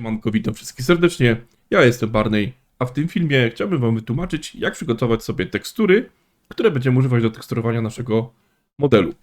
Siemanko, witam wszystkich serdecznie. Ja jestem Barney, a w tym filmie chciałbym Wam wytłumaczyć, jak przygotować sobie tekstury, które będziemy używać do teksturowania naszego modelu.